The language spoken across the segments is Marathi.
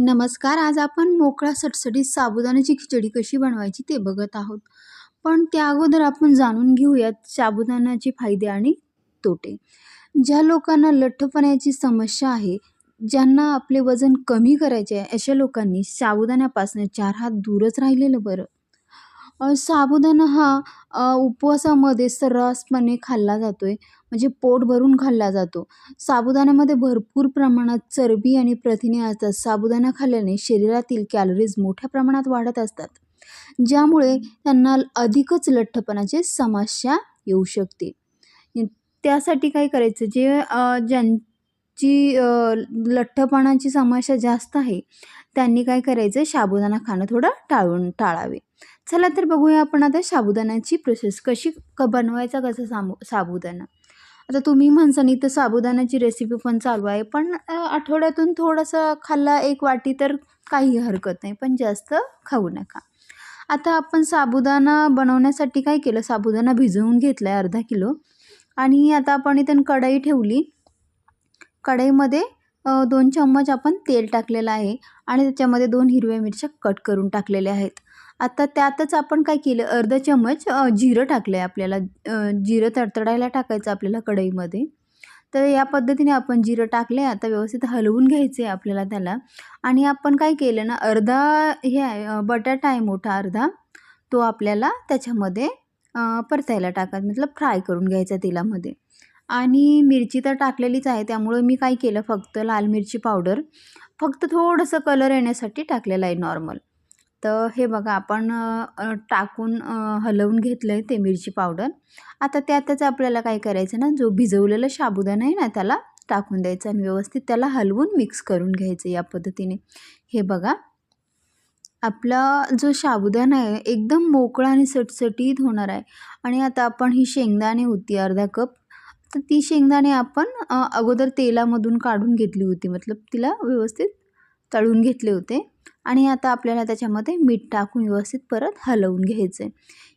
नमस्कार आज आपण मोकळा सटसटीत साबुदाण्याची खिचडी कशी बनवायची ते बघत आहोत. पण त्या अगोदर आपण जाणून घेऊयात साबुदाण्याचे फायदे आणि तोटे. ज्या लोकांना लठ्ठपणाची समस्या आहे ज्यांना आपले वजन कमी करायचे आहे अशा लोकांनी साबुदाण्यापासून चार हात दूरच राहिलेलं बरं. साबुदाणा हा उपवासामध्ये सर्रासपणे खाल्ला जातो आहे म्हणजे पोट भरून खाल्ला जातो. साबुदाण्यामध्ये भरपूर प्रमाणात चरबी आणि प्रथिने असतात. साबुदाणा खाल्ल्याने शरीरातील कॅलरीज मोठ्या प्रमाणात वाढत असतात. ज्यामुळे त्यांना अधिकच लठ्ठपणाची समस्या येऊ शकते. त्यासाठी काय करायचं? जे ज्यां जी लठ्ठपणाची समस्या जास्त आहे त्यांनी काय करायचं? साबुदाणा खाणं थोडं टाळून टाळावे. चला तर बघूया आपण आता साबुदाण्याची प्रोसेस कशी क बनवायचा कसं साबु साबुदाणा. आता तुम्ही म्हणसान इथं साबुदाण्याची रेसिपी पण चालू आहे पण आठवड्यातून थोडंसं खाल्ला एक वाटी तर काही हरकत नाही पण जास्त खाऊ नका. आता आपण साबुदाणा बनवण्यासाठी काय केलं? साबुदाणा भिजवून घेतला आहे अर्धा किलो. आणि आता आपण इथं कढई ठेवली. कढईमध्ये दोन चम्मच आपण तेल टाकलेलं आहे आणि त्याच्यामध्ये दोन हिरव्या मिरच्या कट करून टाकलेल्या आहेत. आता त्यातच आपण काय केलं अर्धा चम्मच जिरं टाकलं आहे आपल्याला जिरं तडतडायला टाकायचं आपल्याला कढईमध्ये. तर या पद्धतीने आपण जिरं टाकले आता व्यवस्थित हलवून घ्यायचे आहे आपल्याला त्याला. आणि आपण काय केलं ना अर्धा हे आहे बटाटा आहे मोठा अर्धा तो आपल्याला त्याच्यामध्ये परतायला टाका मतलब फ्राय करून घ्यायचा तेलामध्ये. आणि मिरची तर टाकलेलीच आहे त्यामुळं मी काय केलं फक्त लाल मिरची पावडर फक्त थोडंसं कलर येण्यासाठी टाकलेलं आहे नॉर्मल तर हे बघा आपण टाकून हलवून घेतलं आहे ते मिरची पावडर. आता त्यातच आपल्याला काय करायचं ना जो भिजवलेला साबुदाणा आहे ना त्याला टाकून द्यायचं आणि व्यवस्थित त्याला हलवून मिक्स करून घ्यायचं या पद्धतीने. हे बघा आपला जो साबुदाणा आहे एकदम मोकळा आणि सटसटीत होणार आहे. आणि आता आपण ही शेंगदाणे होती अर्धा कप. तर ती शेंगदाणे आपण अगोदर तेलामधून काढून घेतली होती. मतलब तिला व्यवस्थित तळून घेतले होते. आणि आता आपल्याला त्याच्यामध्ये मीठ टाकून व्यवस्थित परत हलवून घ्यायचं आहे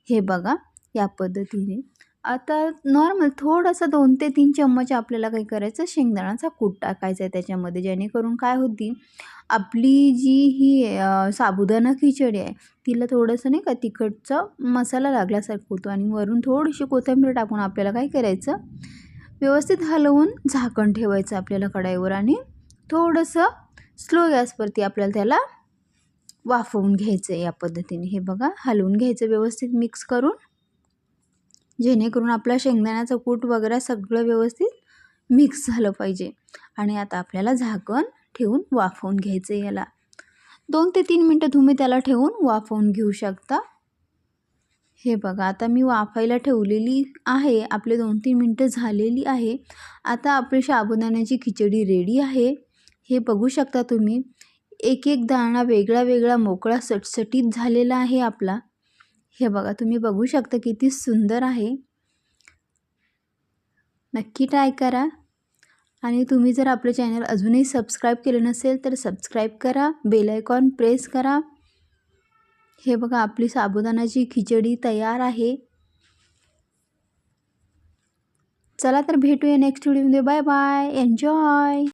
हे बघा या पद्धतीने. आता नॉर्मल थोडंसं दोन ते तीन चम्मच आपल्याला काय करायचं शेंगदाण्याचा कूट टाकायचा आहे त्याच्यामध्ये. जेणेकरून काय होती आपली जी ही साबुदाणा खिचडी आहे तिला थोडंसं नाही का तिखटचा मसाला लागल्यासारखं होतो आणि वरून थोडीशी कोथिंबीर टाकून आपल्याला काय करायचं व्यवस्थित हलवून झाकण ठेवायचं आपल्याला कढाईवर आणि थोडंसं स्लो गॅसवरती आपल्याला त्याला वाफवून घ्यायचं आहे या पद्धतीने. हे बघा हलवून घ्यायचं व्यवस्थित मिक्स करून जेणेकरून आपला शेंगदाण्याचं कूट वगैरे सगळं व्यवस्थित मिक्स झालं पाहिजे. आणि आता आपल्याला झाकण ठेवून वाफवून घ्यायचं आहे याला. दोन ते तीन मिनटं तुम्ही त्याला ठेवून वाफवून घेऊ शकता. हे बघा आता मी वाफायला ठेवलेली आहे. आपले दोन तीन मिनटं झालेली आहे. आता आपली साबुदाण्याची खिचडी रेडी आहे. हे बघू शकता तुम्ही. एक एक दाणा वेगळा वेगळा मोकळा सटसटीत झालेला आहे आपला. हे बघा तुम्ही बघू शकता किती सुंदर आहे. नक्की ट्राय करा. आणि तुम्ही जर आपलं चॅनल अजूनही सबस्क्राईब केलं नसेल तर सबस्क्राईब करा. बेल आयकॉन प्रेस करा. हे बघा आपली साबुदाणाची खिचडी तयार आहे. चला तर भेटूया नेक्स्ट व्हिडिओमध्ये बाय बाय एन्जॉय